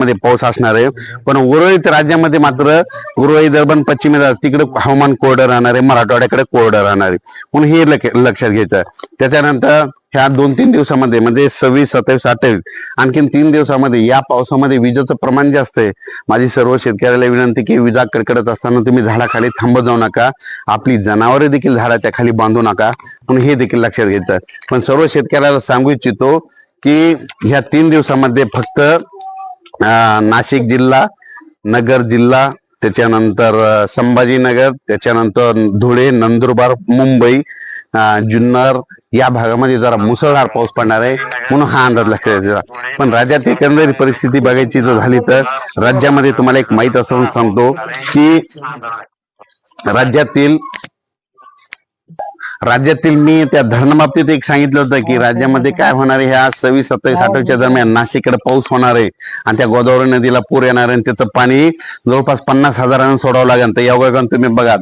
मध्ये पाऊस असणार आहे. पण उर्वरित राज्यामध्ये मात्र उर्वरित विदर्भ पश्चिम तिकडे हवामान कोरडं राहणार आहे. मराठवाड्याकडे कोरडं राहणार आहे. म्हणून हे लक्षात घ्यायचं आहे. त्याच्यानंतर ह्या दोन तीन दिवसामध्ये म्हणजे सव्वीस सत्तावीस अठ्ठावीस आणखीन तीन दिवसामध्ये या पावसामध्ये विजेचं प्रमाण जास्त आहे. माझी सर्व शेतकऱ्याला विनंती की विजा कडकडत असताना तुम्ही झाडाखाली थांबत जाऊ नका. आपली जनावरे देखील झाडाच्या खाली बांधू नका. म्हणून हे देखील लक्षात घ्यायचं पण सर्व शेतकऱ्याला सांगू इच्छितो की ह्या तीन दिवसामध्ये फक्त नाशिक जिल्हा नगर जिल्हा त्याच्यानंतर संभाजीनगर त्याच्यानंतर धुळे नंदुरबार मुंबई जुन्नर या भागामध्ये जरा मुसळधार पाऊस पडणार आहे म्हणून हा अंदाज लक्षात येतो पण राज्यात एकंदरीत परिस्थिती बघायची जर झाली तर राज्यामध्ये तुम्हाला एक माहीत असं सांगतो की राज्यातील राज्यातील मी त्या धरणबाबतीत एक सांगितलं होतं की राज्यामध्ये काय होणार आहे? ह्या सव्वीस सत्तावीस अठ्ठावीसच्या दरम्यान नाशिककडे पाऊस होणार आहे आणि त्या गोदावरी नदीला पूर येणार आहे आणि त्याचं पाणी जवळपास पन्नास हजारांना सोडावं लागेल. तर योगायोगाने तुम्ही बघा.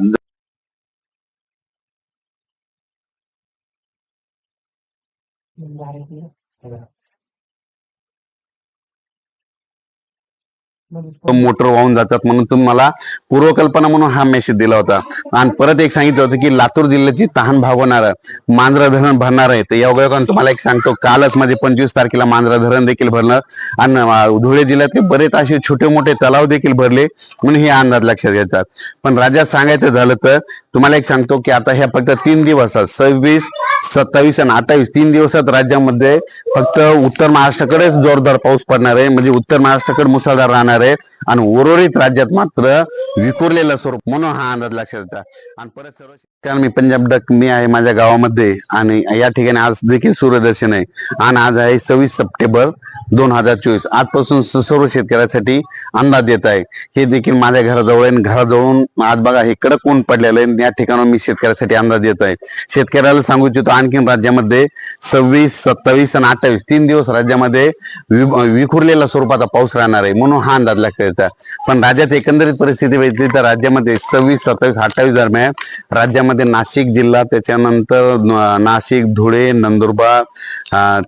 मोटर वाहून जातात म्हणून तुम्हाला पूर्वकल्पना म्हणून हा मेसेज दिला होता. आणि परत एक सांगितलं होतं की लातूर जिल्ह्याची तहान भागवणार मांजरा धरण भरणार आहे. तर योगायोगाने तुम्हाला एक सांगतो कालच म्हणजे पंचवीस तारखेला मांजरा धरण देखील भरणार आणि धुळे जिल्ह्यातले बरेच असे छोटे मोठे तलाव देखील भरले म्हणून हे अंदाज लक्षात घेतात पण राज्यात सांगायचं झालं तर तुम्हाला एक सांगतो की आता ह्या फक्त तीन दिवसात सव्वीस सत्तावीस आणि अठ्ठावीस तीन दिवसात राज्यामध्ये फक्त उत्तर महाराष्ट्राकडेच जोरदार पाऊस पडणार आहे. म्हणजे उत्तर महाराष्ट्राकडे मुसळधार राहणार आहे आणि उर्वरित राज्यात मात्र विखुरलेलं स्वरूप म्हणून हा अंदाज लक्षात येतात आणि परत सर्व कारण मी पंजाब डक मी आहे माझ्या गावामध्ये आणि या ठिकाणी आज देखील सूर्यदर्शन आहे. आणि आज आहे सव्वीस सप्टेंबर दोन हजार चोवीस. आजपासून सर्व शेतकऱ्यासाठी अंदाज येत आहे. हे देखील माझ्या घराजवळ आहे घराजवळून आज बघा हे कडक ऊन पडलेलं आहे. या ठिकाणी मी शेतकऱ्यासाठी अंदाज येत आहे. शेतकऱ्याला सांगू इच्छितो आणखीन राज्यामध्ये सव्वीस सत्तावीस आणि अठ्ठावीस तीन दिवस राज्यामध्ये वि- विखुरलेल्या स्वरूपाचा पाऊस राहणार आहे म्हणून हा अंदाज लागता पण राज्यात एकंदरीत परिस्थिती बघितली तर राज्यामध्ये सव्वीस सत्तावीस अठ्ठावीस दरम्यान राज्यामध्ये नाशिक जिल्हा त्याच्यानंतर नाशिक धुळे नंदुरबार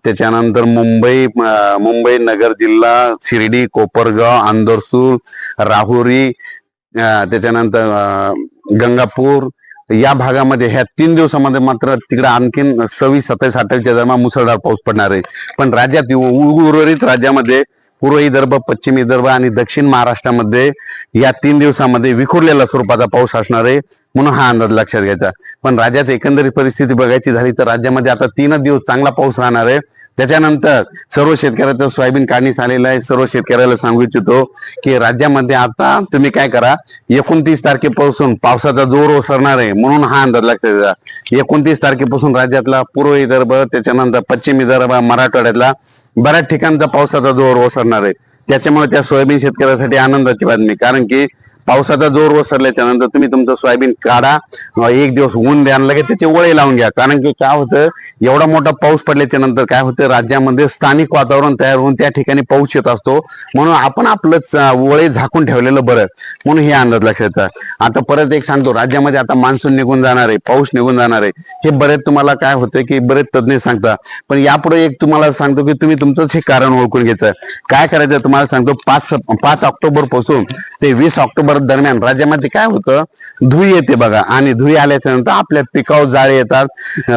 त्याच्यानंतर मुंबई मुंबई नगर जिल्हा शिर्डी कोपरगाव आंदोरसूर राहुरी त्याच्यानंतर गंगापूर या भागामध्ये ह्या तीन दिवसामध्ये मात्र तिकडे आणखीन सव्वीस सत्तावीस अठ्ठावीसच्या दरम्यान मुसळधार पाऊस पडणार आहे. पण राज्यात उ- उर्वरित राज्यामध्ये पूर्व विदर्भ पश्चिम विदर्भ आणि दक्षिण महाराष्ट्रामध्ये या तीन दिवसामध्ये विखुरलेला स्वरूपाचा पाऊस असणार आहे. म्हणून हा अंदाज लक्षात घ्यायचा. पण राज्यात एकंदरीत परिस्थिती बघायची झाली तर राज्यामध्ये आता तीनच दिवस चांगला पाऊस राहणार आहे. त्याच्यानंतर सर्व शेतकऱ्याचं सोयाबीन काढणीस आलेलं आहे. सर्व शेतकऱ्याला सांगू इच्छितो की राज्यामध्ये आता तुम्ही काय करा एकोणतीस तारखेपासून पावसाचा जोर ओसरणार आहे म्हणून हा अंदाज लक्षात घ्या. एकोणतीस तारखेपासून राज्यातला पूर्व विदर्भ त्याच्यानंतर पश्चिम विदर्भ मराठवाड्यातला बऱ्याच ठिकाणचा पावसाचा जोर ओसरणार आहे. त्याच्यामुळे त्या सोयाबीन शेतकऱ्यासाठी आनंदाची बातमी. कारण की पावसाचा जोर ओसरल्याच्या नंतर तुम्ही तुमचं सोयाबीन काढा. एक दिवस ऊन द्या लगेच त्याचे वळे लावून घ्या. कारण की काय होतं एवढा मोठा पाऊस पडल्याच्या नंतर काय होतं राज्यामध्ये स्थानिक वातावरण तयार होऊन त्या ठिकाणी पाऊस येत असतो. म्हणून आपण आपलं वळे झाकून ठेवलेलं बरं. म्हणून हे अंदाज लक्षात आता परत एक सांगतो राज्यामध्ये आता मान्सून निघून जाणार आहे पाऊस निघून जाणार आहे. हे बरेच तुम्हाला काय होतं की बरेच तज्ज्ञ सांगता पण यापुढे एक तुम्हाला सांगतो की तुम्ही तुमचंच हे कारण ओळखून घ्यायचं. काय करायचं तुम्हाला सांगतो पाच पाच ऑक्टोबरपासून ते वीस ऑक्टोबर दरम्यान राज्यामध्ये काय होतं? धुई येते बघा. आणि धुई आल्याच्यानंतर आपल्या पिकावर जाळे येतात.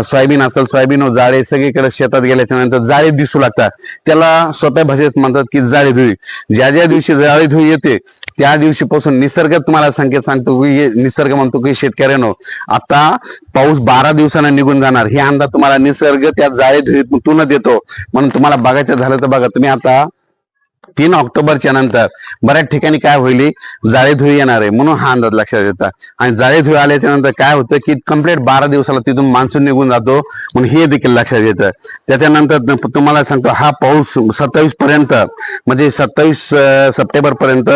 सोयाबीन असेल सोयाबीनवर जाळे सगळीकडे शेतात गेल्याच्यानंतर जाळे दिसू लागतात. त्याला सोप्या भाषेत म्हणतात की जाळे धुई. ज्या ज्या दिवशी जाळे धुई येते त्या दिवशीपासून निसर्ग तुम्हाला संकेत सांगतो की निसर्ग म्हणतो की शेतकऱ्यानो आता पाऊस बारा दिवसांना निघून जाणार. हे अंदाज तुम्हाला निसर्ग त्या जाळे धुईतून देतो. म्हणून तुम्हाला बघायचं झालं तर बघा तुम्ही आता तीन ऑक्टोबरच्या नंतर बऱ्याच ठिकाणी काय होईल? जाळे येणार आहे म्हणून हा अंदाज लक्षात येतात आणि जाळेधुळी आल्याच्यानंतर काय होतं की कंप्लीट बारा दिवसाला तिथून मान्सून निघून जातो म्हणून हे देखील लक्षात येतं. त्याच्यानंतर तुम्हाला सांगतो हा पाऊस सत्तावीस पर्यंत म्हणजे सत्तावीस सप्टेंबर पर्यंत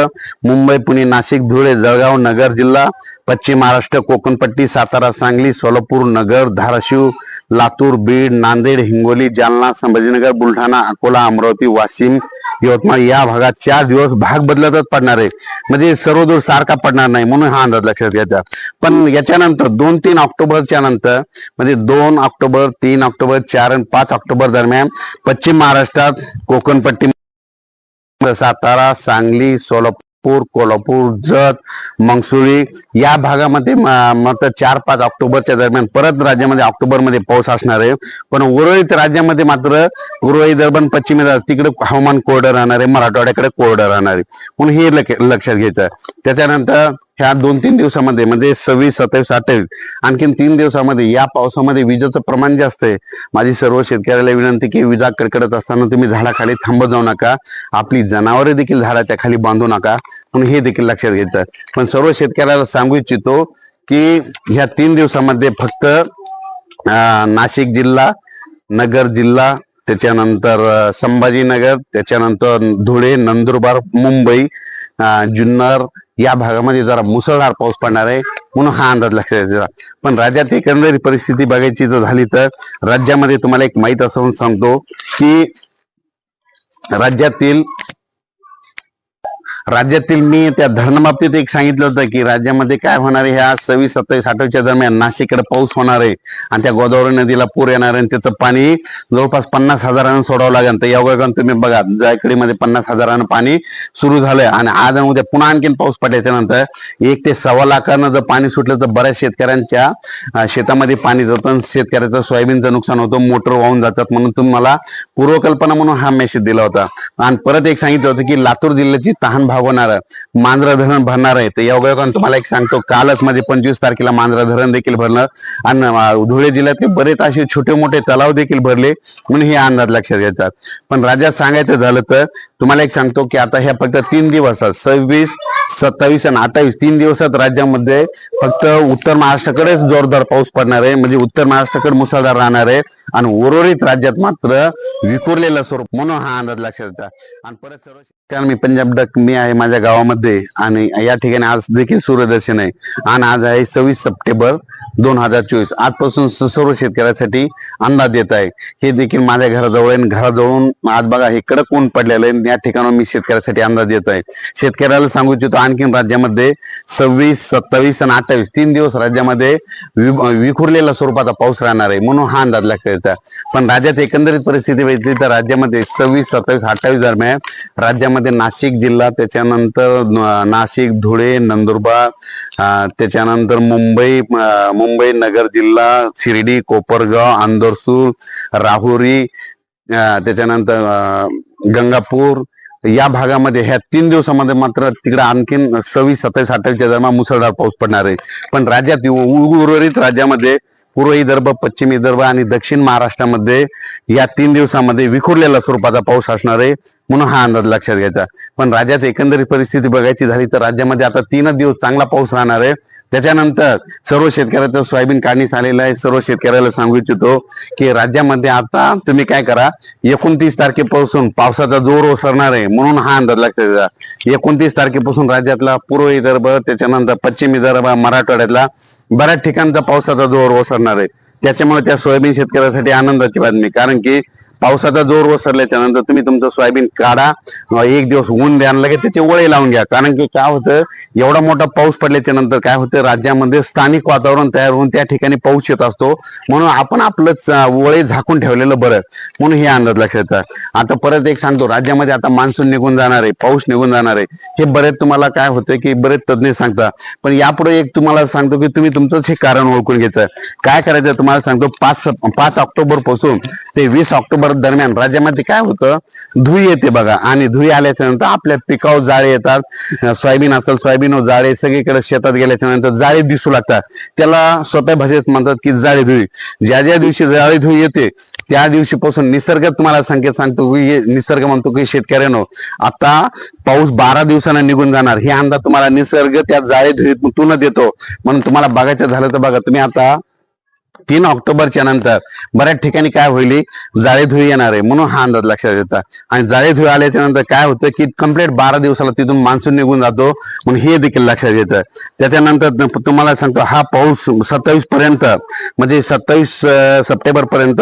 मुंबई पुणे नाशिक धुळे जळगाव नगर जिल्हा पश्चिम महाराष्ट्र कोकणपट्टी सातारा सांगली सोलापूर नगर धाराशिव लातूर बीड नांदेड हिंगोली जालना संभाजीनगर बुलढाणा अकोला अमरावती वाशिम यवतमाळ या भागात चार दिवस भाग बदलतच पडणार आहे. म्हणजे सर्वदूर सारखा पडणार नाही म्हणून हा अंदाज लक्षात घ्यायचा पण याच्यानंतर दोन तीन ऑक्टोबरच्या नंतर म्हणजे दोन ऑक्टोबर तीन ऑक्टोबर चार आणि पाच ऑक्टोबर दरम्यान पश्चिम महाराष्ट्रात कोकणपट्टी सातारा सांगली सोलापूर कोल्हापूर जत मंगसुळी या भागामध्ये मात्र चार पाच ऑक्टोबरच्या दरम्यान परत राज्यामध्ये ऑक्टोबरमध्ये पाऊस असणार आहे. पण उर्वरित राज्यामध्ये मात्र उर्वरित दरम्यान पश्चिमे तिकडे हवामान कोरडं राहणार आहे मराठवाड्याकडे कोरडं राहणार आहे. म्हणून हे लक्ष लक्षात घ्यायचं त्याच्यानंतर ह्या दोन तीन दिवसामध्ये म्हणजे सव्वीस सत्तावीस अठ्ठावीस आणखीन तीन दिवसामध्ये या पावसामध्ये विजेचं प्रमाण जास्त आहे. माझी सर्व शेतकऱ्याला विनंती की विजा कडकडत असताना तुम्ही झाडाखाली थांबत जाऊ नका. आपली जनावरे देखील झाडाच्या खाली बांधू नका. म्हणून हे देखील लक्षात घ्यायचं. पण सर्व शेतकऱ्याला सांगू इच्छितो की ह्या तीन दिवसामध्ये फक्त नाशिक जिल्हा नगर जिल्हा त्याच्यानंतर संभाजीनगर त्याच्यानंतर धुळे नंदुरबार मुंबई जुन्नर या भागामध्ये जरा मुसळधार पाऊस पडणार आहे म्हणून हा अंदाज लक्षात द्यायचा पण राज्यात एकंदरीत परिस्थिती बघायची जर झाली तर राज्यामध्ये तुम्हाला एक माहीत असं सांगतो की राज्यातील राज्यातील मी त्या धरणबाबतीत एक सांगितलं होतं की राज्यामध्ये काय होणार आहे? ह्या सव्वीस सत्तावीस अठ्ठावीसच्या दरम्यान नाशिककडे पाऊस होणार आहे आणि त्या गोदावरी नदीला पूर येणार आहे आणि त्याचं पाणी जवळपास पन्नास हजारानं सोडावं लागेल. तर यावेळी तुम्ही बघा जायकडीमध्ये पन्नास हजारानं पाणी सुरू झालंय आणि आज आणि उद्या पुन्हा आणखीन पाऊस पडल्याच्या नंतर एक ते सव्वा लाखानं जर पाणी सुटलं तर बऱ्याच शेतकऱ्यांच्या शेतामध्ये पाणी जातं आणि शेतकऱ्याचं सोयाबीनचं नुकसान होतं मोटर वाहून जातात म्हणून तुम्हाला पूर्वकल्पना म्हणून हा मेसेज दिला होता. आणि परत एक सांगितलं होतं की लातूर जिल्ह्याची तहान भागवणार मांजरा धरण भरणार आहे. तर योगायोगानं तुम्हाला एक सांगतो कालच मध्ये पंचवीस तारखेला मांजरा धरण देखील भरलं. आणि धुळे जिल्ह्यातले बरेच असे छोटे मोठे तलाव देखील भरले. म्हणून हे अंदाज लक्षात घेतात. पण राज्यात सांगायचं झालं तर तुम्हाला एक सांगतो की आता ह्या फक्त तीन दिवस आहेत. सव्वीस सत्तावीस आणि अठ्ठावीस तीन दिवसात राज्यामध्ये फक्त उत्तर महाराष्ट्राकडेच जोरदार पाऊस पडणार आहे. म्हणजे उत्तर महाराष्ट्राकडे मुसळधार राहणार आहे. आणि उर्वरित राज्यात मात्र विखुरलेलं स्वरूप. म्हणून हा अंदाज लक्षात येतात आणि परत सर्व कारण मी पंजाब डक मी आहे माझ्या गावामध्ये आणि या ठिकाणी आज देखील सूर्यदर्शन आहे. आणि आज आहे सव्वीस सप्टेंबर दोन हजार चोवीस. आजपासून सर्व शेतकऱ्यासाठी अंदाज येत आहे. हे देखील माझ्या घराजवळ आहे. घराजवळून आज बघा हे कडक ऊन पडलेलं आहे. आणि या ठिकाणी मी शेतकऱ्यासाठी अंदाज देत आहे. शेतकऱ्याला सांगू इच्छितो आणखीन राज्यामध्ये सव्वीस सत्तावीस आणि अठ्ठावीस तीन दिवस राज्यामध्ये वि- विखुरलेल्या स्वरूपाचा पाऊस राहणार आहे. म्हणून हा अंदाज लक्षात येतात पण राज्यात एकंदरीत परिस्थिती बघितली तर राज्यामध्ये सव्वीस सत्तावीस अठ्ठावीस दरम्यान राज्यामध्ये नाशिक जिल्हा त्याच्यानंतर नाशिक धुळे नंदुरबार त्याच्यानंतर मुंबई मुंबई नगर जिल्हा शिर्डी कोपरगाव आंदोरसूर राहुरी त्याच्यानंतर गंगापूर या भागामध्ये ह्या तीन दिवसामध्ये मात्र तिकडे आणखीन सव्वीस सत्तावीस अठ्ठावीसच्या दरम्यान मुसळधार पाऊस पडणार आहे. पण राज्यात उ- उर्वरित राज्यामध्ये पूर्व विदर्भ पश्चिम विदर्भ आणि दक्षिण महाराष्ट्रामध्ये या तीन दिवसामध्ये विखुरलेल्या स्वरूपाचा पाऊस असणार आहे. म्हणून हा अंदाज लक्षात घ्यायचा. पण राज्यात एकंदरीत परिस्थिती बघायची झाली तर राज्यामध्ये आता तीनच दिवस चांगला पाऊस राहणार आहे. त्याच्यानंतर सर्व शेतकऱ्याचं सोयाबीन काढणीस आलेलं आहे. सर्व शेतकऱ्याला सांगू इच्छितो की राज्यामध्ये आता तुम्ही काय करा एकोणतीस तारखेपासून पावसाचा जोर ओसरणार आहे म्हणून हा अंदाज लक्षात घ्या. एकोणतीस तारखेपासून राज्यातला पूर्व विदर्भ त्याच्यानंतर पश्चिम विदर्भ मराठवाड्यातला बऱ्याच ठिकाणचा पावसाचा जोर ओसरणार आहे. त्याच्यामुळे त्या सोयाबीन शेतकऱ्यासाठी आनंदाची बातमी. कारण की पावसाचा जोर ओसरल्याच्या नंतर तुम्ही तुमचं सोयाबीन काढा. एक दिवस ऊन द्या आणि लगेच त्याचे वळे लावून घ्या. कारण की काय होतं एवढा मोठा पाऊस पडल्याच्या नंतर काय होतं राज्यामध्ये स्थानिक वातावरण तयार होऊन त्या ठिकाणी पाऊस येत असतो. म्हणून आपण आपलं वळे झाकून ठेवलेलं बरं. म्हणून हे अंदाज लक्षात आता परत एक सांगतो राज्यामध्ये आता मान्सून निघून जाणार आहे पाऊस निघून जाणार आहे. हे बरेच तुम्हाला काय होतं की बरेच तज्ञ सांगता पण यापुढे एक तुम्हाला सांगतो की तुम्ही तुमचंच हे कारण ओळखून घ्यायचं. काय करायचं तुम्हाला सांगतो पाच पाच ऑक्टोबरपासून ते वीस ऑक्टोबर दरम्यान राज्यामध्ये काय होतं? धुई येते बघा. आणि धुई आल्याच्यानंतर आपल्या पिकावर जाळे येतात. सोयाबीन असेल सोयाबीन जाळे सगळीकडे शेतात गेल्याच्यानंतर जाळे दिसू लागतात. त्याला स्वतः भाषेत म्हणतात की जाळे धुई ज्या ज्या दिवशी जाळे धुई येते त्या दिवशीपासून निसर्ग तुम्हाला संकेत सांगतो की निसर्ग म्हणतो की शेतकऱ्यानो आता पाऊस बारा दिवसांना निघून जाणार. हे अंदाज तुम्हाला निसर्ग त्या जाळे धुईतून देतो. म्हणून तुम्हाला बघायचं झालं तर बघा तुम्ही आता तीन ऑक्टोबरच्या नंतर बऱ्याच ठिकाणी काय होईल? जाळे येणार आहे म्हणून हा अंदाज लक्षात येतात आणि जाळे आल्याच्यानंतर काय होतं की कंप्लीट बारा दिवसाला तिथून मान्सून निघून जातो म्हणून हे देखील लक्षात येतं. त्याच्यानंतर तुम्हाला सांगतो हा पाऊस सत्तावीस पर्यंत म्हणजे सत्तावीस सप्टेंबर पर्यंत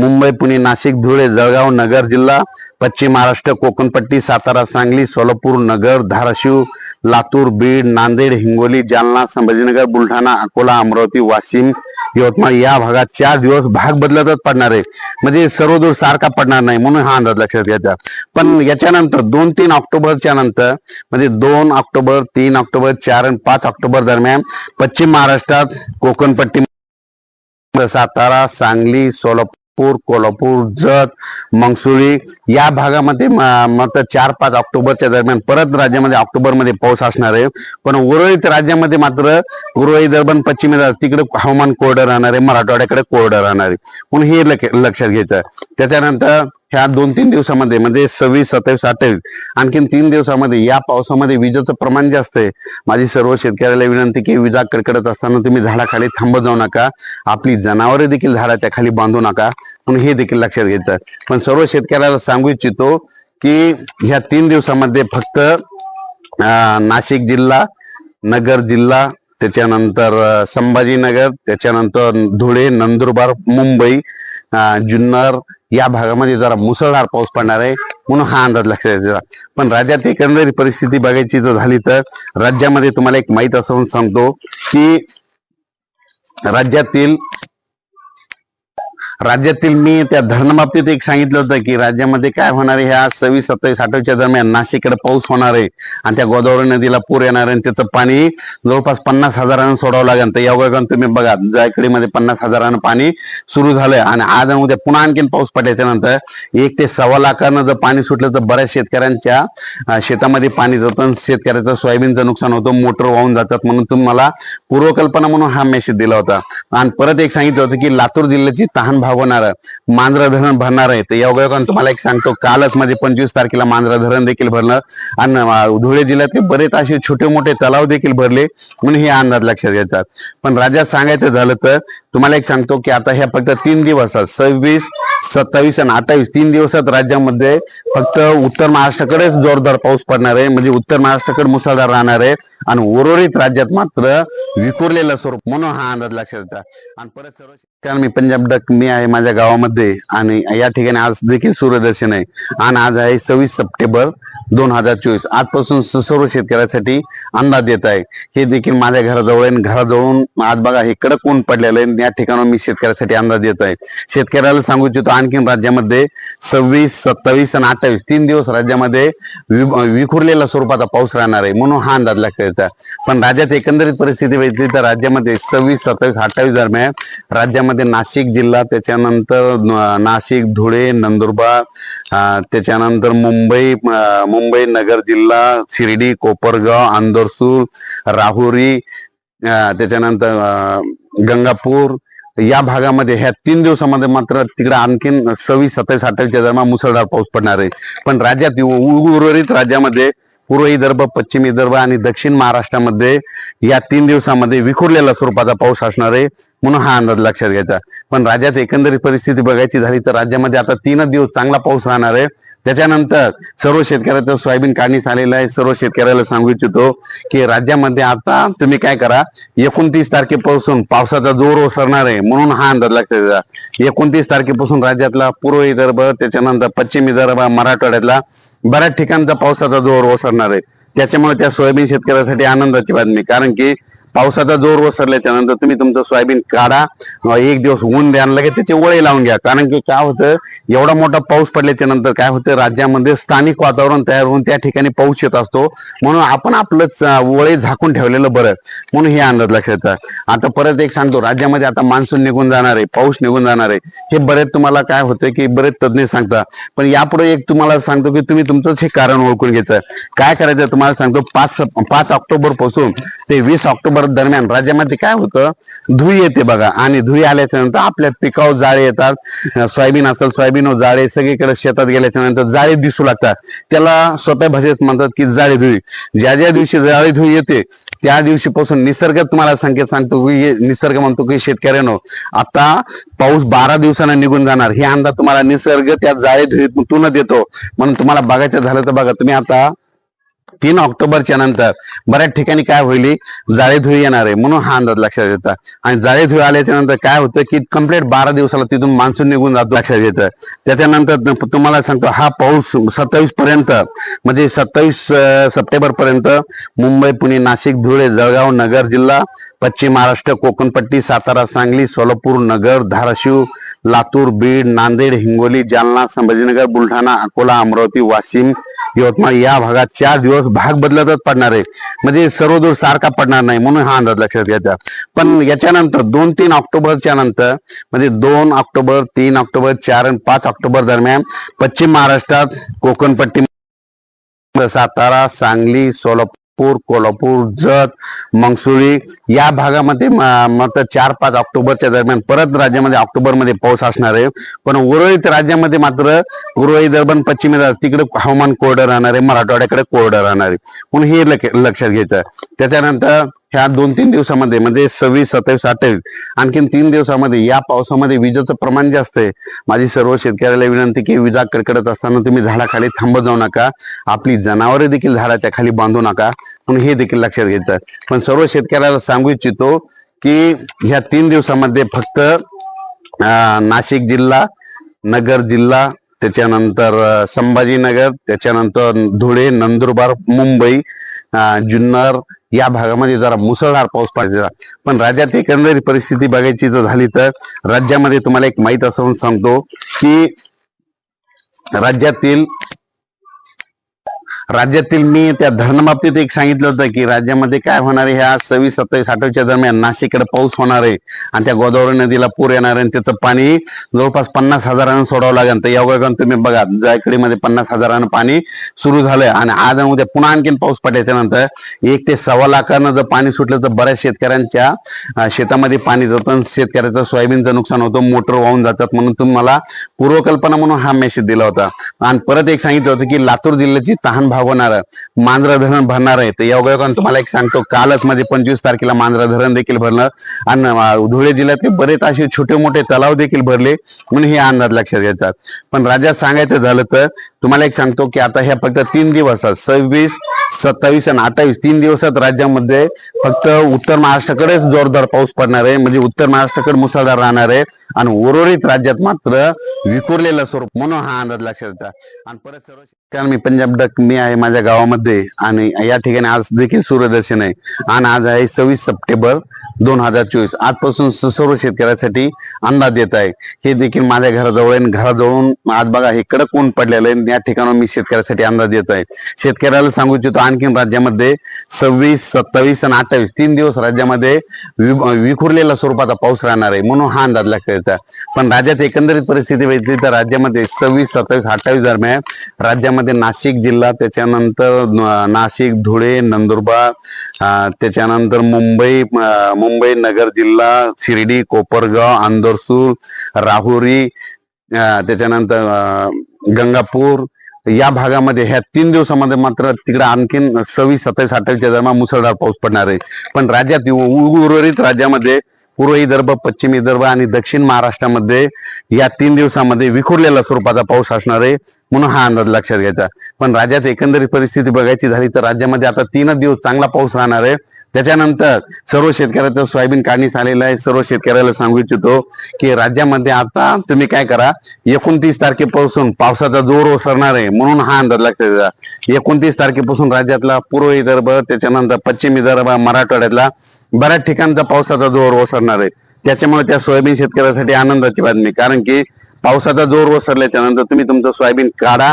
मुंबई पुणे नाशिक धुळे जळगाव नगर जिल्हा पश्चिम महाराष्ट्र कोकणपट्टी सातारा सांगली सोलापूर नगर धाराशिव लातूर बीड नांदेड हिंगोली जालना संभाजीनगर बुलढाणा अकोला अमरावती वाशिम यवतमाळ या भागात चार दिवस भाग बदलतच पडणार आहे. म्हणजे सर्वदूर सारखा पडणार नाही म्हणून हा अंदाज लक्षात घ्यायचा. पण याच्यानंतर दोन तीन ऑक्टोबरच्या नंतर म्हणजे दोन ऑक्टोबर तीन ऑक्टोबर चार आणि पाच ऑक्टोबर दरम्यान पश्चिम महाराष्ट्रात कोकणपट्टी सातारा सांगली सोलापूर कोल्हापूर जत मंगसुळी या भागामध्ये मात्र चार पाच ऑक्टोबरच्या दरम्यान परत राज्यामध्ये ऑक्टोबरमध्ये पाऊस असणार आहे पण उर्वरित राज्यामध्ये मात्र पूर्व दरम्यान पश्चिमे तिकडे हवामान कोरडं राहणार आहे मराठवाड्याकडे कोरडं राहणार आहे म्हणून हे लक्ष लक्षात घ्यायचं आहे. त्याच्यानंतर ह्या दोन तीन दिवसामध्ये म्हणजे सव्वीस सत्तावीस अठ्ठावीस आणखीन तीन दिवसामध्ये या पावसामध्ये विजेचं प्रमाण जास्त आहे. माझी सर्व शेतकऱ्याला विनंती की विजा कडकडत असताना तुम्ही झाडाखाली थांबत जाऊ नका. आपली जनावरे देखील झाडाच्या खाली बांधू नका. म्हणून हे देखील लक्षात घ्यायचं. पण सर्व शेतकऱ्याला सांगू इच्छितो की ह्या तीन दिवसामध्ये फक्त नाशिक जिल्हा नगर जिल्हा त्याच्यानंतर संभाजीनगर त्याच्यानंतर धुळे नंदुरबार मुंबई जुन्नर या भागामध्ये जरा मुसळधार पाऊस पडणार आहे म्हणून हा अंदाज लक्षात द्यायचा पण राज्यात एकंदरीत परिस्थिती बघायची जर झाली तर राज्यामध्ये तुम्हाला एक माहीत असून सांगतो की राज्यातील राज्यातील मी त्या धरणबाबतीत एक सांगितलं होतं की राज्यामध्ये काय होणार आहे? ह्या सव्वीस सत्तावीस अठ्ठावीसच्या दरम्यान नाशिककडे पाऊस होणार आहे आणि त्या गोदावरी नदीला पूर येणार आहे आणि त्याचं पाणी जवळपास पन्नास हजारानं सोडावं लागेल. तर या तुम्ही बघा जायकडीमध्ये पन्नास हजारानं पाणी सुरू झालंय आणि आज आणि उद्या पुन्हा आणखीन पाऊस पडल्याच्या नंतर एक ते सव्वा लाखानं जर पाणी सुटलं तर बऱ्याच शेतकऱ्यांच्या शेतामध्ये पाणी जातं आणि शेतकऱ्याचं सोयाबीनचं नुकसान होतं मोटर वाहून जातात म्हणून तुम्हाला पूर्वकल्पना म्हणून हा मेसेज दिला होता. आणि परत एक सांगितलं होतं की लातूर जिल्ह्याची तहान भाव भागवणार मांजरा धरण भरणार आहे तर योगायोगाने तुम्हाला एक सांगतो कालच मध्ये पंचवीस तारखेला मांजरा धरण देखील भरलं. आणि धुळे जिल्ह्यातले बरेच असे छोटे मोठे तलाव देखील भरले म्हणून हे अंदाज लक्षात घेतात. पण राज्यात सांगायचं झालं तर तुम्हाला एक सांगतो की आता ह्या फक्त तीन दिवसात सव्वीस सत्तावीस आणि अठ्ठावीस तीन दिवसात राज्यामध्ये फक्त उत्तर महाराष्ट्राकडेच जोरदार पाऊस पडणार आहे. म्हणजे उत्तर महाराष्ट्राकडे मुसळधार राहणार आहे आणि उर्वरित राज्यात मात्र विखुरलेलं स्वरूप. म्हणून हा अंदाज लक्षात येतात. आणि परत सर्व कारण मी पंजाब डक मी आहे माझ्या गावामध्ये आणि या ठिकाणी आज देखील सूर्यदर्शन आहे. आणि आज आहे सव्वीस सप्टेंबर दोन हजार चोवीस. आजपासून सर्व शेतकऱ्यासाठी अंदाज येत आहे. हे देखील माझ्या घराजवळ आहे घराजवळून आज बघा हे कडक ऊन पडलेलं आहे या ठिकाणी मी शेतकऱ्यासाठी अंदाज देत आहे. शेतकऱ्याला सांगू इच्छितो आणखीन राज्यामध्ये सव्वीस सत्तावीस आणि अठ्ठावीस तीन दिवस राज्यामध्ये वि- विखुरलेल्या स्वरूपाचा पाऊस राहणार आहे म्हणून हा अंदाज लक्षात पण राज्यात एकंदरीत परिस्थिती बघितली तर राज्यामध्ये सव्वीस सत्तावीस अठ्ठावीस दरम्यान राज्यामध्ये नाशिक जिल्हा त्याच्यानंतर नाशिक धुळे नंदुरबार त्याच्यानंतर मुंबई मुंबई नगर जिल्हा शिर्डी कोपरगाव आंदोरसूर राहुरी त्याच्यानंतर गंगापूर या भागामध्ये ह्या तीन दिवसामध्ये मात्र तिकडे आणखीन सव्वीस सत्तावीस अठ्ठावीसच्या दरम्यान मुसळधार पाऊस पडणार आहे. पण राज्यात उर्वरित राज्यामध्ये पूर्व विदर्भ पश्चिम विदर्भ आणि दक्षिण महाराष्ट्रामध्ये या तीन दिवसामध्ये विखुरलेला स्वरूपाचा पाऊस असणार आहे म्हणून हा अंदाज लक्षात घ्यायचा. पण राज्यात एकंदरीत परिस्थिती बघायची झाली तर राज्यामध्ये आता तीनच दिवस चांगला पाऊस राहणार आहे. त्याच्यानंतर सर्व शेतकऱ्याचं सोयाबीन काढणीस आलेलं आहे. सर्व शेतकऱ्याला सांगू इच्छितो की राज्यामध्ये आता तुम्ही काय करा एकोणतीस तारखेपासून पावसाचा जोर ओसरणार आहे म्हणून हा अंदाज लक्षात घ्या. एकोणतीस तारखेपासून राज्यातला पूर्व विदर्भ त्याच्यानंतर पश्चिम विदर्भ मराठवाड्यातला बऱ्याच ठिकाणचा पावसाचा जोर ओसरणार आहे. त्याच्यामुळे त्या सोयाबीन शेतकऱ्यासाठी आनंदाची बातमी कारण की पावसाचा जोर ओसरल्याच्या नंतर तुम्ही तुमचं सोयाबीन काढा एक दिवस ऊन द्या लगेच त्याचे वळे लावून घ्या. कारण की काय होतं एवढा मोठा पाऊस पडल्याच्या नंतर काय होतं राज्यामध्ये स्थानिक वातावरण तयार होऊन त्या ठिकाणी पाऊस येत असतो. म्हणून आपण आपलंच वळे झाकून ठेवलेलं बरं. म्हणून हे अंदाज लक्षात आता परत एक सांगतो राज्यामध्ये आता मान्सून निघून जाणार आहे पाऊस निघून जाणार आहे. हे बरेच तुम्हाला काय होतं की बरेच तज्ज्ञ सांगता. पण यापुढे एक तुम्हाला सांगतो की तुम्ही तुमचंच हे कारण ओळखून घ्यायचं. काय करायचं तुम्हाला सांगतो पाच पाच ऑक्टोबरपासून ते वीस ऑक्टोबर दरम्यान राज्यामध्ये काय होतं? धुई येते बघा. आणि धुई आल्याच्यानंतर आपल्या पिकावर जाळे येतात. सोयाबीन असेल सोयाबीन जाळे सगळीकडे शेतात गेल्याच्यानंतर जाळे दिसू लागतात. त्याला सोप्या भाषेत म्हणतात की जाळे धुई ज्या ज्या दिवशी जाळे धुई येते त्या दिवशीपासून निसर्ग तुम्हाला संकेत सांगतो. की निसर्ग म्हणतो की शेतकऱ्यानो. आता पाऊस बारा दिवसांना निघून जाणार. हे अंदाज तुम्हाला निसर्ग त्या जाळे धुईतून देतो. म्हणून तुम्हाला बघायचं झालं तर बघा. तुम्ही आता तीन ऑक्टोबरच्या नंतर बऱ्याच ठिकाणी काय होईल? जाळे धुळी येणार आहे म्हणून हा अंदाज लक्षात येतात आणि जाळे आल्याच्यानंतर काय होतं की कंप्लीट बारा दिवसाला तिथून मान्सून निघून जातो लक्षात येतं. त्याच्यानंतर तुम्हाला सांगतो हा पाऊस सत्तावीस पर्यंत म्हणजे सत्तावीस सप्टेंबर पर्यंत मुंबई पुणे नाशिक धुळे जळगाव नगर जिल्हा पश्चिम महाराष्ट्र कोकणपट्टी सातारा सांगली सोलापूर नगर धाराशिव लातूर बीड नांदेड हिंगोली जालना संभाजीनगर बुलढाणा अकोला अमरावती वाशिम यवतमाळ या भागात चार दिवस भाग बदलतच पडणार आहे. म्हणजे सर्वदूर सारखा पडणार नाही म्हणून हा अंदाज लक्षात घ्यायचा पण याच्यानंतर दोन तीन ऑक्टोबरच्या नंतर म्हणजे दोन ऑक्टोबर तीन ऑक्टोबर चार आणि पाच ऑक्टोबर दरम्यान पश्चिम महाराष्ट्रात कोकणपट्टी सातारा सांगली सोलापूर कोल्हापूर जत मंगसुळी या भागामध्ये मात्र चार पाच ऑक्टोबरच्या दरम्यान परत राज्यामध्ये ऑक्टोबरमध्ये पाऊस असणार आहे. पण उर्वरित राज्यामध्ये मात्र पूर्व दरम्यान पश्चिमे तिकडे हवामान कोरडं राहणार आहे मराठवाड्याकडे कोरडं राहणार आहे. म्हणून हे लक्ष लक्षात घ्यायचं त्याच्यानंतर ह्या दोन तीन दिवसामध्ये म्हणजे सव्वीस सत्तावीस अठ्ठावीस आणखीन तीन दिवसामध्ये या पावसामध्ये विजेचं प्रमाण जास्त आहे. माझी सर्व शेतकऱ्याला विनंती की विजा कडकडत असताना तुम्ही झाडाखाली थांबत जाऊ नका. आपली जनावरे देखील झाडाच्या खाली बांधू नका. म्हणून हे देखील लक्षात घ्यायचं. पण सर्व शेतकऱ्याला सांगू इच्छितो की ह्या तीन दिवसामध्ये फक्त नाशिक जिल्हा नगर जिल्हा त्याच्यानंतर संभाजीनगर त्याच्यानंतर धुळे नंदुरबार मुंबई जुन्नर या भागामध्ये जरा मुसळधार पाऊस पडायचा पण राज्यात एकंदरीत परिस्थिती बघायची जर झाली तर राज्यामध्ये तुम्हाला एक माहीत असं सांगतो की राज्यातील राज्यातील मी त्या धरणबाबतीत एक सांगितलं होतं की राज्यामध्ये काय होणार आहे? ह्या सव्वीस सत्तावीस आठवीच्या दरम्यान नाशिककडे पाऊस होणार आहे आणि त्या गोदावरी नदीला पूर येणार आहे आणि त्याचं पाणी जवळपास पन्नास हजारानं सोडावं लागेल. तर या तुम्ही बघा जायकडीमध्ये पन्नास हजारानं पाणी सुरू झालंय आणि आज आणि उद्या पुन्हा आणखीन पाऊस पडल्याच्या नंतर एक ते सव्वा लाखानं जर पाणी सुटलं तर बऱ्याच शेतकऱ्यांच्या शेतामध्ये पाणी जातं आणि शेतकऱ्याचं सोयाबीनचं नुकसान होतं मोटर वाहून जातात म्हणून तुम्हाला पूर्वकल्पना म्हणून हा मेसेज दिला होता. आणि परत एक सांगितलं होतं की लातूर जिल्ह्याची तहान भागवणार मांजरा धरण भरणार आहे तर योगायोगानं तुम्हाला एक सांगतो कालच मध्ये पंचवीस तारखेला मांजरा धरण देखील भरलं आणि धुळे जिल्ह्यातले बरेच असे छोटे मोठे तलाव देखील भरले. म्हणून हे अंदाज लक्षात घेतात पण राज्यात सांगायचं झालं तर तुम्हाला एक सांगतो की आता ह्या फक्त तीन दिवसात सव्वीस सत्तावीस आणि अठ्ठावीस तीन दिवसात राज्यामध्ये फक्त उत्तर महाराष्ट्राकडेच जोरदार पाऊस पडणार आहे. म्हणजे उत्तर महाराष्ट्राकडे मुसळधार राहणार आहे आणि उर्वरित राज्यात मात्र विखुरलेलं स्वरूप. म्हणून हा अंदाज लक्षात येतात आणि परत सर्व कारण मी पंजाब डक मी आहे माझ्या गावामध्ये आणि या ठिकाणी आज देखील सूर्यदर्शन आहे. आणि आज आहे सव्वीस सप्टेंबर दोन हजार चोवीस. आजपासून सर्व शेतकऱ्यासाठी अंदाज देत आहे. हे देखील माझ्या घराजवळ आहे घराजवळून आज बघा हे कडक ऊन पडलेलं आहे या ठिकाणी मी शेतकऱ्यासाठी अंदाज देत आहे. शेतकऱ्याला सांगू इच्छितो आणखीन राज्यामध्ये सव्वीस सत्तावीस आणि अठ्ठावीस तीन दिवस राज्यामध्ये वि- विखुरलेल्या स्वरूपाचा पाऊस राहणार आहे म्हणून हा अंदाज लक्षात पण राज्यात एकंदरीत परिस्थिती बघितली तर राज्यामध्ये सव्वीस सत्तावीस अठ्ठावीस दरम्यान राज्यामध्ये नाशिक जिल्हा त्याच्यानंतर नाशिक धुळे नंदुरबार त्याच्यानंतर मुंबई मुंबई नगर जिल्हा शिर्डी कोपरगाव आंदोरसूर राहुरी त्याच्यानंतर गंगापूर या भागामध्ये ह्या तीन दिवसामध्ये मात्र तिकडे आणखीन सव्वीस सत्तावीस अठ्ठावीसच्या दरम्यान मुसळधार पाऊस पडणार आहे. पण राज्यात उर्वरित राज्यामध्ये पूर्व विदर्भ पश्चिम विदर्भ आणि दक्षिण महाराष्ट्रामध्ये या तीन दिवसामध्ये विखुरलेल्या स्वरूपाचा पाऊस असणार आहे म्हणून हा अंदाज लक्षात घ्यायचा. पण राज्यात एकंदरीत परिस्थिती बघायची झाली तर राज्यामध्ये आता तीनच दिवस चांगला पाऊस राहणार आहे. त्याच्यानंतर सर्व शेतकऱ्याचं सोयाबीन काढणीस आलेलं आहे. सर्व शेतकऱ्याला सांगू इच्छितो की राज्यामध्ये आता तुम्ही काय करा एकोणतीस तारखेपासून पावसाचा जोर ओसरणार आहे म्हणून हा अंदाज लागतो एकोणतीस तारखेपासून राज्यातला पूर्व विदर्भ त्याच्यानंतर पश्चिम विदर्भ मराठवाड्यातला बऱ्याच ठिकाणचा पावसाचा जोर ओसरणार आहे. त्याच्यामुळे त्या सोयाबीन शेतकऱ्यासाठी आनंदाची बातमी कारण की पावसाचा जोर ओसरल्याच्या नंतर तुम्ही तुमचं सोयाबीन काढा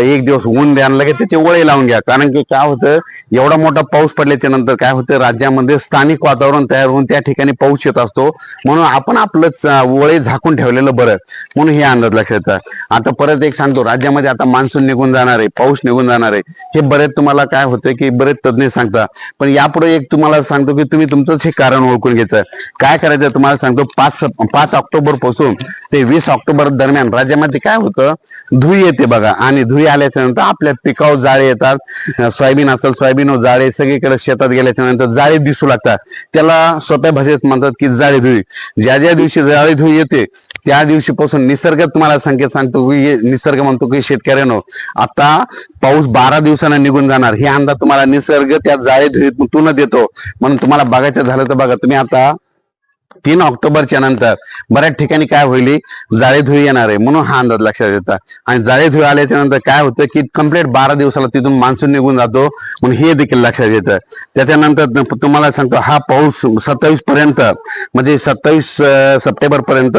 एक दिवस ऊन द्या लगेच त्याचे वळे लावून घ्या. कारण की काय होतं एवढा मोठा पाऊस पडल्याच्या नंतर काय होतं राज्यामध्ये स्थानिक वातावरण तयार होऊन त्या ठिकाणी पाऊस येत असतो. म्हणून आपण आपलं वळे झाकून ठेवलेलं बरं. म्हणून हे अंदाज लक्षात येतात आता परत एक सांगतो राज्यामध्ये आता मान्सून निघून जाणार आहे पाऊस निघून जाणार आहे. हे बरेच तुम्हाला काय होतं की बरेच तज्ज्ञ सांगतात पण यापुढे एक तुम्हाला सांगतो की तुम्ही तुमचंच हे कारण ओळखून घ्यायचं. काय करायचं तुम्हाला सांगतो पाच पाच ऑक्टोबरपासून ते वीस ऑक्टोबर परत दरम्यान राज्यामध्ये काय होतं? धुई येते बघा. आणि धुई आल्याच्यानंतर आपल्या पिकावर जाळे येतात. सोयाबीन असेल सोयाबीन जाळे सगळीकडे शेतात गेल्याच्यानंतर जाळे दिसू लागतात. त्याला सोप्या भाषेत म्हणतात की जाळी धुई ज्या ज्या दिवशी जाळी धुई येते त्या दिवशीपासून निसर्ग तुम्हाला संकेत सांगतो की निसर्ग म्हणतो की शेतकऱ्यानो आता पाऊस बारा दिवसांना निघून जाणार. हे अंदाज तुम्हाला निसर्ग त्या जाळी धुळीतून देतो. म्हणून तुम्हाला बघायचं झालं तर बघा. तुम्ही आता तीन ऑक्टोबरच्या नंतर बऱ्याच ठिकाणी काय होईल? जाळेधुळी येणार आहे म्हणून हा अंदाज लक्षात येतात आणि जाळेधुळी आल्याच्यानंतर काय होतं की कंप्लीट बारा दिवसाला तिथून मान्सून निघून जातो म्हणून हे देखील लक्षात येतं. त्याच्यानंतर तुम्हाला सांगतो हा पाऊस सत्तावीस पर्यंत म्हणजे सत्तावीस सप्टेंबर पर्यंत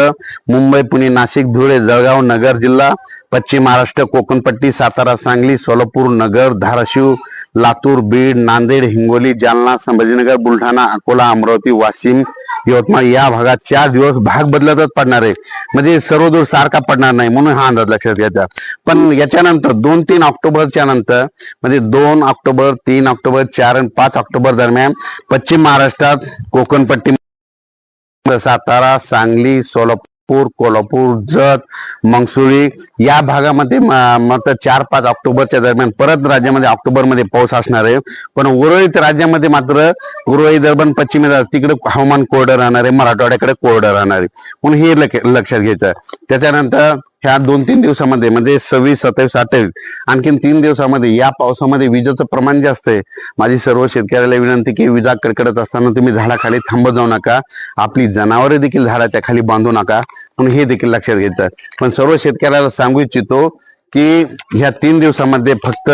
मुंबई पुणे नाशिक धुळे जळगाव नगर जिल्हा पश्चिम महाराष्ट्र कोकणपट्टी सातारा सांगली सोलापूर नगर धाराशिव लातूर बीड नांदेड हिंगोली जालना संभाजीनगर बुलढाणा अकोला अमरावती वाशिम यवतमाळ या भागात चार दिवस भाग बदलतच पडणार आहे. म्हणजे सर्वदूर सारखा पडणार नाही म्हणून हा अंदाज लक्षात घ्यायचा. पण याच्यानंतर दोन तीन ऑक्टोबरच्या नंतर म्हणजे दोन ऑक्टोबर तीन ऑक्टोबर चार आणि पाच ऑक्टोबर दरम्यान पश्चिम महाराष्ट्रात कोकणपट्टी सातारा सांगली सोलापूर कोल्हापूर जत मंगसुळी या भागामध्ये मात्र चार पाच ऑक्टोबरच्या दरम्यान परत राज्यामध्ये ऑक्टोबरमध्ये पाऊस असणार आहे. पण उर्वरित राज्यामध्ये मात्र उर्वरित दरम्यान पश्चिम तिकडे हवामान कोरडं राहणार आहे मराठवाड्याकडे कोरडं राहणार आहे. म्हणून हे लक्ष लक्षात घ्यायचं त्याच्यानंतर ह्या दोन तीन दिवसामध्ये म्हणजे सव्वीस सत्तावीस अठ्ठावीस आणखीन तीन दिवसामध्ये या पावसामध्ये विजेचं प्रमाण जास्त आहे. माझी सर्व शेतकऱ्याला विनंती की विजा कडकडत असताना तुम्ही झाडाखाली थांबत जाऊ नका. आपली जनावरे देखील झाडाच्या खाली बांधू नका. म्हणून हे देखील लक्षात घ्यायचं पण सर्व शेतकऱ्याला सांगू इच्छितो की ह्या तीन दिवसामध्ये फक्त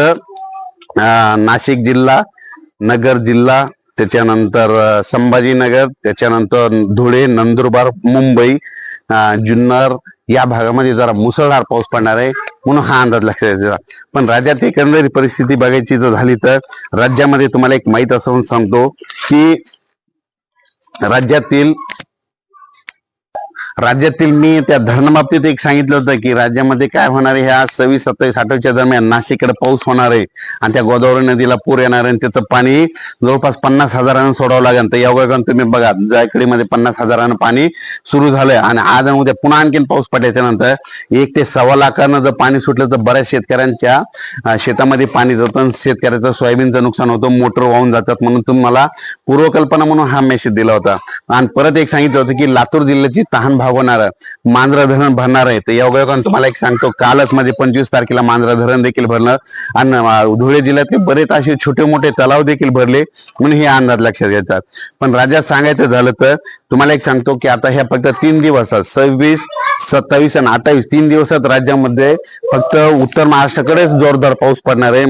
नाशिक जिल्हा नगर जिल्हा त्याच्यानंतर संभाजीनगर त्याच्यानंतर धुळे नंदुरबार मुंबई जुन्नर या भागामध्ये जरा मुसळधार पाऊस पडणार आहे म्हणून हा अंदाज लक्षात द्यायचा पण राज्यात एकंदरीत परिस्थिती बघायची जर झाली तर राज्यामध्ये तुम्हाला एक माहीत असं सांगतो की राज्यातील राज्यातील मी त्या धरणबाबतीत एक सांगितलं होतं की राज्यामध्ये काय होणार आहे? ह्या सव्वीस सत्तावीस अठ्ठावीसच्या दरम्यान नाशिककडे पाऊस होणार आहे आणि त्या गोदावरी नदीला पूर येणार आहे आणि त्याचं पाणी जवळपास पन्नास हजारानं सोडावं लागेल. तर योगायोगानं तुम्ही बघा जायकडीमध्ये पन्नास हजारानं पाणी सुरू झालंय आणि आज उद्या पुन्हा आणखीन पाऊस पडल्याच्या नंतर एक ते सव्वा लाखानं जर पाणी सुटलं तर बऱ्याच शेतकऱ्यांच्या शेतामध्ये पाणी जातं आणि शेतकऱ्याचं सोयाबीनचं नुकसान होतं मोटर वाहून जातात म्हणून तुम्हाला पूर्वकल्पना म्हणून हा मेसेज दिला होता. आणि परत एक सांगितलं होतं की लातूर जिल्ह्याची तहान भागवणार मांजरा धरण भरणार आहे तर योगायोगानं तुम्हाला एक सांगतो कालच मध्ये पंचवीस तारखेला मांजरा धरण देखील भरलं. आणि धुळे जिल्ह्यातले बरेच असे छोटे मोठे तलाव देखील भरले म्हणून हे अंदाज लक्षात घेतात पण राज्यात सांगायचं झालं तर तुम्हाला एक सांगतो की आता ह्या फक्त तीन दिवसात सव्वीस सत्तावीस आणि अठ्ठावीस तीन दिवसात राज्यामध्ये फक्त उत्तर महाराष्ट्राकडेच जोरदार पाऊस पडणार आहे.